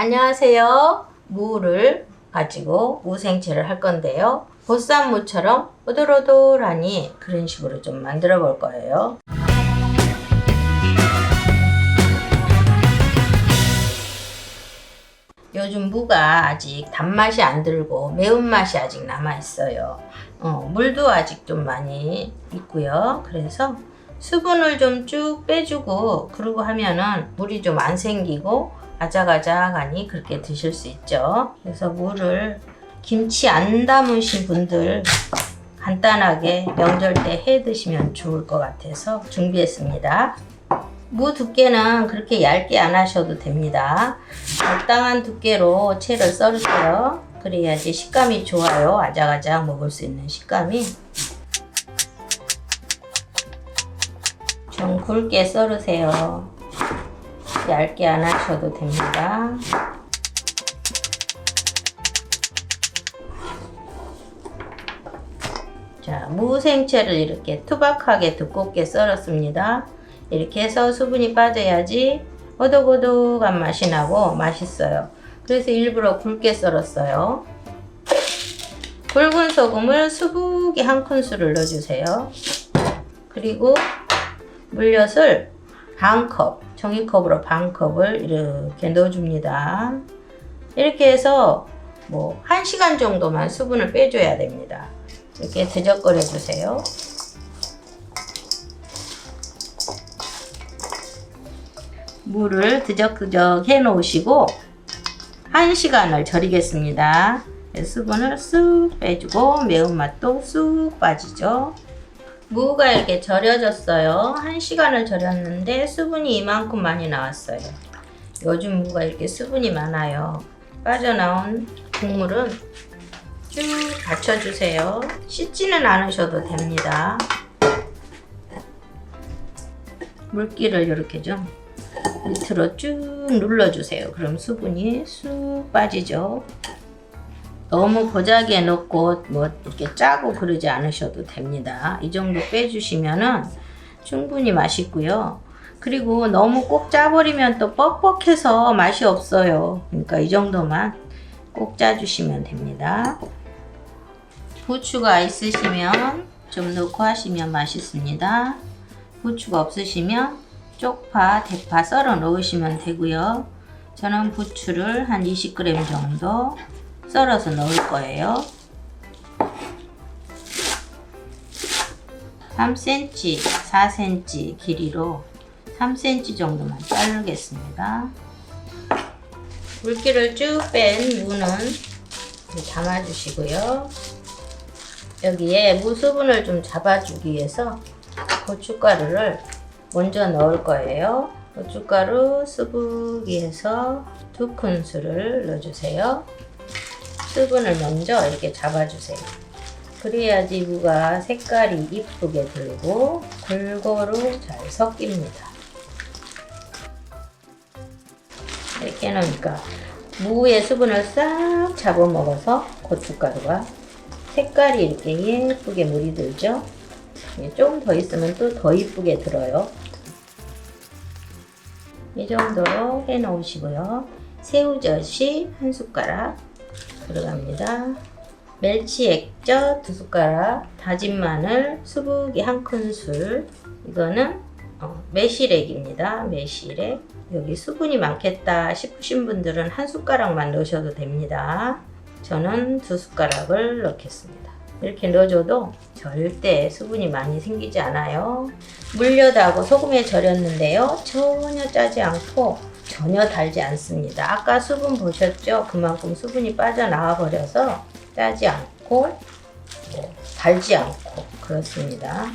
안녕하세요. 무를 가지고 무생채를 할 건데요. 보쌈무처럼 오돌오돌하니 그런 식으로 좀 만들어 볼 거예요. 요즘 무가 아직 단맛이 안 들고 매운맛이 아직 남아 있어요. 어, 물도 아직 좀 많이 있고요. 그래서 수분을 좀 쭉 빼주고 그러고 하면은 물이 좀 안 생기고 아작아작하니 그렇게 드실 수 있죠. 그래서 물을 김치 안 담으신 분들 간단하게 명절 때 해 드시면 좋을 것 같아서 준비했습니다. 무 두께는 그렇게 얇게 안 하셔도 됩니다. 적당한 두께로 채를 썰으세요. 그래야지 식감이 좋아요. 아작아작 먹을 수 있는 식감이. 좀 굵게 썰으세요. 얇게 안 하셔도 됩니다. 자, 무생채를 이렇게 투박하게 두껍게 썰었습니다. 이렇게 해서 수분이 빠져야지 오독오독한 맛이 나고 맛있어요. 그래서 일부러 굵게 썰었어요. 굵은 소금을 수북이 한 큰술을 넣어주세요. 그리고 물엿을 반 컵, 종이컵으로 반 컵을 이렇게 넣어줍니다. 이렇게 해서 뭐 1시간 정도만 수분을 빼줘야 됩니다. 이렇게 드적거려 주세요. 물을 드적드적 해 놓으시고 1시간을 절이겠습니다. 수분을 쑥 빼주고 매운맛도 쑥 빠지죠. 무가 이렇게 절여졌어요. 1시간을 절였는데 수분이 이만큼 많이 나왔어요. 요즘 무가 이렇게 수분이 많아요. 빠져나온 국물은 쭉 받쳐주세요. 씻지는 않으셔도 됩니다. 물기를 이렇게 좀 밑으로 쭉 눌러주세요. 그럼 수분이 쑥 빠지죠. 너무 고자기에 넣고 뭐 이렇게 짜고 그러지 않으셔도 됩니다. 이 정도 빼주시면은 충분히 맛있고요. 그리고 너무 꼭 짜버리면 또 뻑뻑해서 맛이 없어요. 그러니까 이 정도만 꼭 짜주시면 됩니다. 부추가 있으시면 좀 넣고 하시면 맛있습니다. 부추가 없으시면 쪽파, 대파 썰어 넣으시면 되고요. 저는 부추를 한 20g 정도 썰어서 넣을 거예요. 3cm, 4cm 길이로 3cm 정도만 자르겠습니다. 물기를 쭉 뺀 무는 담아주시고요. 여기에 무수분을 좀 잡아주기 위해서 고춧가루를 먼저 넣을 거예요. 고춧가루 수북이 해서 두 큰술을 넣어주세요. 수분을 먼저 이렇게 잡아주세요. 그래야지 무가 색깔이 이쁘게 들고 골고루 잘 섞입니다. 이렇게 해놓으니까 무의 수분을 싹 잡아먹어서 고춧가루가 색깔이 이렇게 예쁘게 물이 들죠. 좀더 있으면 또 더 이쁘게 들어요. 이 정도로 해 놓으시고요. 새우젓이 한 숟가락 들어갑니다. 멸치 액젓 두 숟가락, 다진 마늘 수북이 한 큰술. 이거는 어, 매실액입니다. 매실액. 여기 수분이 많겠다 싶으신 분들은 한 숟가락만 넣으셔도 됩니다. 저는 두 숟가락을 넣겠습니다. 이렇게 넣어줘도 절대 수분이 많이 생기지 않아요. 물엿하고 소금에 절였는데요. 전혀 짜지 않고 전혀 달지 않습니다. 아까 수분 보셨죠? 그만큼 수분이 빠져나와 버려서 짜지 않고 뭐, 달지 않고 그렇습니다.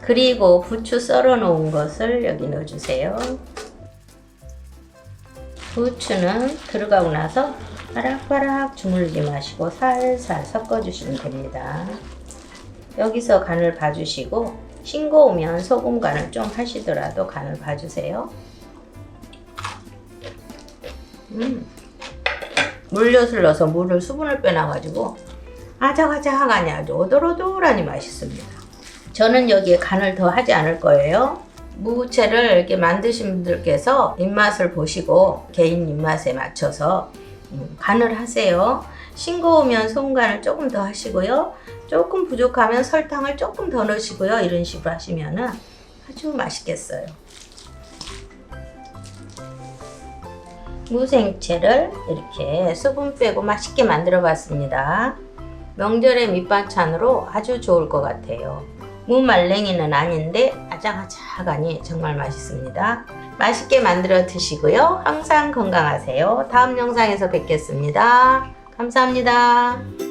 그리고 부추 썰어 놓은 것을 여기 넣어주세요. 부추는 들어가고 나서 바락바락 주물르지 마시고 살살 섞어주시면 됩니다. 여기서 간을 봐주시고 싱거 우면 소금 간을 좀 하시더라도 간을 봐주세요. 음. 물엿을 넣어서 물을 수분을 빼놔가지고 아작아작하니 아주 오돌오돌하니 맛있습니다. 저는 여기에 간을 더 하지 않을 거예요. 무채를 이렇게 만드신 분들께서 입맛을 보시고 개인 입맛에 맞춰서 음, 간을 하세요. 싱거우면 소금간을 조금 더 하시고요. 조금 부족하면 설탕을 조금 더 넣으시고요. 이런 식으로 하시면은 아주 맛있겠어요. 무생채를 이렇게 수분 빼고 맛있게 만들어 봤습니다. 명절의 밑반찬으로 아주 좋을 것 같아요. 무말랭이는 아닌데 아작아작하니 정말 맛있습니다. 맛있게 만들어 드시고요. 항상 건강하세요. 다음 영상에서 뵙겠습니다. 감사합니다.